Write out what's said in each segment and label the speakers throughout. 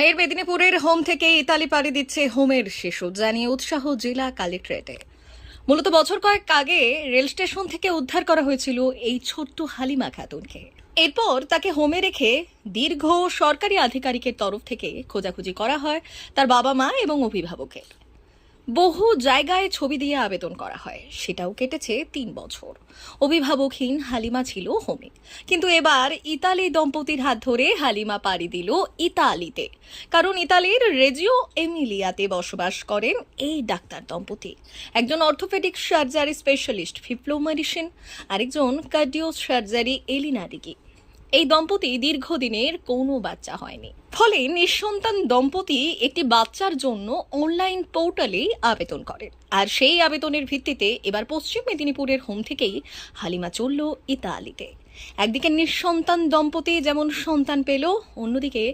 Speaker 1: ফের মেদিনীপুরের হোম থেকে ইতালি পাড়ি দিচ্ছে হোমের শিশু, জানিয়ে উৎসাহ জেলা কালেক্টরেটে। মূলত বছর কয়েক আগে রেল স্টেশন থেকে উদ্ধার করা হয়েছিল এই ছোট্ট হালিমা খাতুনকে। এরপর তাকে হোমে রেখে দীর্ঘ সরকারি আধিকারিকের তরফ থেকে খোঁজাখুঁজি করা হয় তার বাবা মা এবং অভিভাবকের। বহু জায়গায় ছবি দিয়ে আবেদন করা হয়। সেটাও কেটেছে তিন বছর। অভিভাবকহীন হালিমা ছিল হোমে কিন্তু এবার ইতালি দম্পতির হাত ধরে হালিমা পাড়ি দিল ইতালিতে। কারণ ইতালির রেজিও এমিলিয়াতে বসবাস করেন এই ডাক্তার দম্পতি। একজন অর্থোপেডিক সার্জারি স্পেশালিস্ট ফিপ্লো আরেকজন কার্ডিও সার্জারি এলিনা দিকি এই দম্পতি দীর্ঘদিনের কোনো বাচ্চা হয়নি। ফলে নিঃসন্তান দম্পতি একটি বাচ্চার জন্য অনলাইন পোর্টালে আবেদন করেন আর সেই আবেদনের ভিত্তিতে এবার পশ্চিম মেদিনীপুরের হোম থেকেই হালিমা চলল ইতালিতে। একদিকে নিঃসন্তান দম্পতি যেমন সন্তান পেল, অন্যদিকে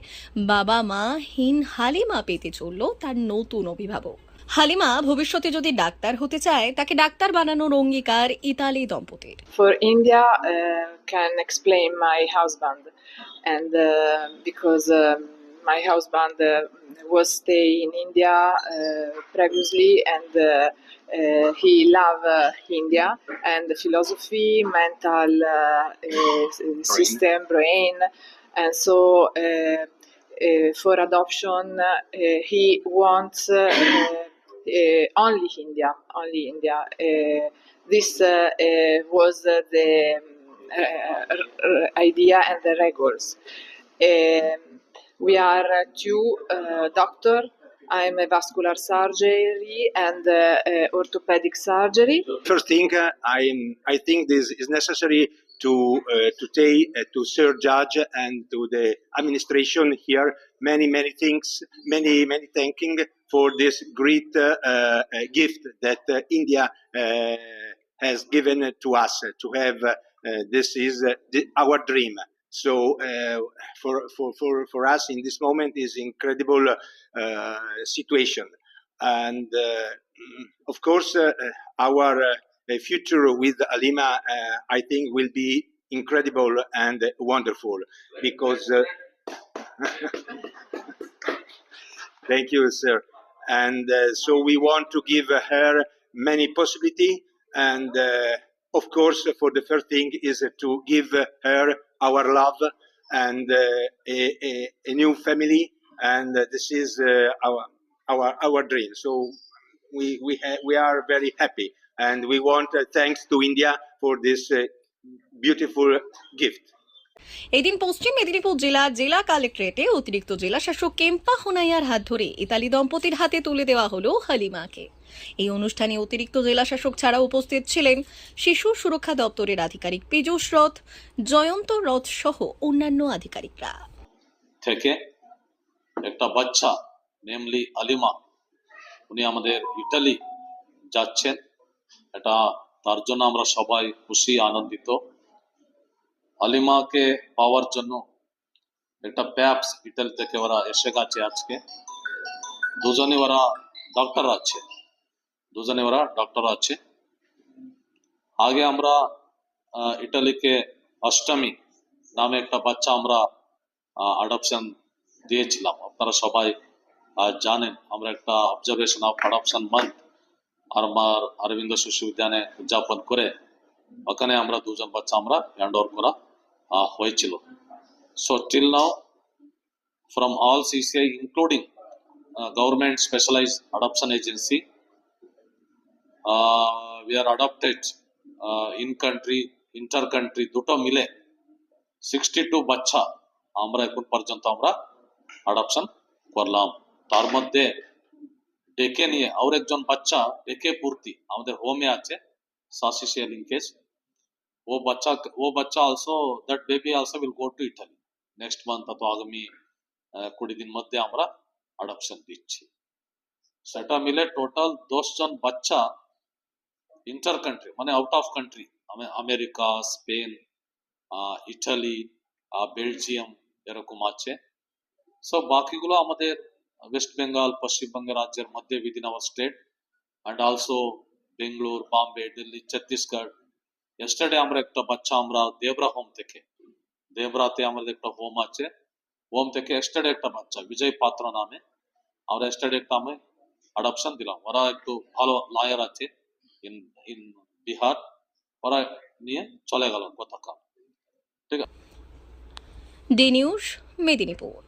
Speaker 1: বাবা মা হীন হালিমা পেতে চলল তার নতুন অভিভাবক। হালিমা ভবিষ্যতে যদি ডাক্তার হতে চায় তাকে ডাক্তার বানানোর অঙ্গীকার ইতালি দম্পতির।
Speaker 2: For India can explain my husband and because my husband was stay in India pregnantly and he love India and philosophy mental system brain and so Uh, for adoption, uh, he wants only India, only India. Uh, this uh, was the idea and the. Um, we are two uh, doctor. I'm a vascular surgery and uh, uh, orthopedic surgery.
Speaker 3: First thing, uh, I'm, I think this is necessary to to uh, to Sir Judge and to the administration here many many things, many many thanking for this great uh, uh, gift that uh, India has given to us to have. This is the, our dream. So for, for, for, for us in this moment is incredible situation, and mm, of course our future with Alima uh, I think will be incredible and wonderful because. Uh, Thank you, sir. And uh, so we want to give her many possibility, and uh, of course, for the first thing is to give her our love and uh, a, a, a new family, and this is our our our dream. So we we ha- we are very happy, and we want uh, thanks to India for this uh, beautiful gift.
Speaker 1: এদিন পশ্চিম মেদিনীপুর জেলা জেলা কালেক্টরেটে অতিরিক্ত জেলা শাসক Kempa হোনাইয়ার হাত ধরে Italy দম্পতির হাতে তুলে দেওয়া হলো হালিমাকে। এই অনুষ্ঠানে অতিরিক্ত জেলা শাসক ছাড়াও উপস্থিত ছিলেন শিশু সুরক্ষা দপ্তরের আধিকারিক পীযূষ রথ, জয়ন্ত রথ সহ অন্যান্য আধিকারিকরা।
Speaker 4: থেকে একটা বাচ্চা নেমলি আলিমা উনি আমাদের ইটালি যাচ্ছেন। এটা তার জন্য আমরা সবাই খুশি, আনন্দিত। আলিমাকে পাওয়ার জন্য একটা প্যাপস ইটালি থেকে ওরা এসে গেছে আজকে। দুজনে ওরা ডক্টর আছে। দুজনে ওরা ডক্টর আছে। আগে আমরা ইটালিকে অষ্টমী নামে একটা বাচ্চা আমরা অ্যাডপশন দিয়েছিলাম। আপনারা সবাই জানেন, আমরা একটা অবজারভেশন অফ অ্যাডপশন মান্থ আমার অরবিন্দ শিশু উদ্যানে উদযাপন করে ওখানে আমরা দুজন বাচ্চা আমরা হ্যান্ড করা হয়েছিল so till now from all CCI including government specialise adoption agency we are adopted in country inter country দুটো মিলে সিক্সটি টু বাচ্চা আমরা এখন পর্যন্ত আমরা অ্যাডাপশন করলাম তার মধ্যে ডেকে নিয়ে আর একজন বাচ্চা ডেকে পূর্তি আমাদের হোমে আছে সাসিসিয়াল ইনকেস ও বাচ্চা ও বাচ্চা also that baby also will go to Italy next month অথবা আগামী আহ, কুড়ি দিন মধ্যে আমরা অ্যাডপশন দিচ্ছি সেটা মিলে টোটাল দশ জন বাচ্চা ইন্টার কান্ট্রি মানে out of country America Spain uh, Italy uh, Belgium এরকম আছে সো বাকিগুলো আমাদের ওয়েস্ট বেঙ্গল পশ্চিমবঙ্গ রাজ্যের মধ্যে within our state and also Bangalore Bombay Delhi Chhattisgarh yesterday আমরা একটা বাচ্চা আমরা দেবরা হোম থেকে। দেবরাতে আমাদের একটা হোম আছে। হোম থেকে এক্সট্রাডে একটা বাচ্চা, বিজয় পাত্র নামে। আমরা এস্টারডে একটা আমি অ্যাডপশন দিলাম। ওরা একটু ভালো লায়ার আছে ইন ইন বিহার ওরা নিয়ে চলে গেল গতকাল।
Speaker 1: D news Medinipur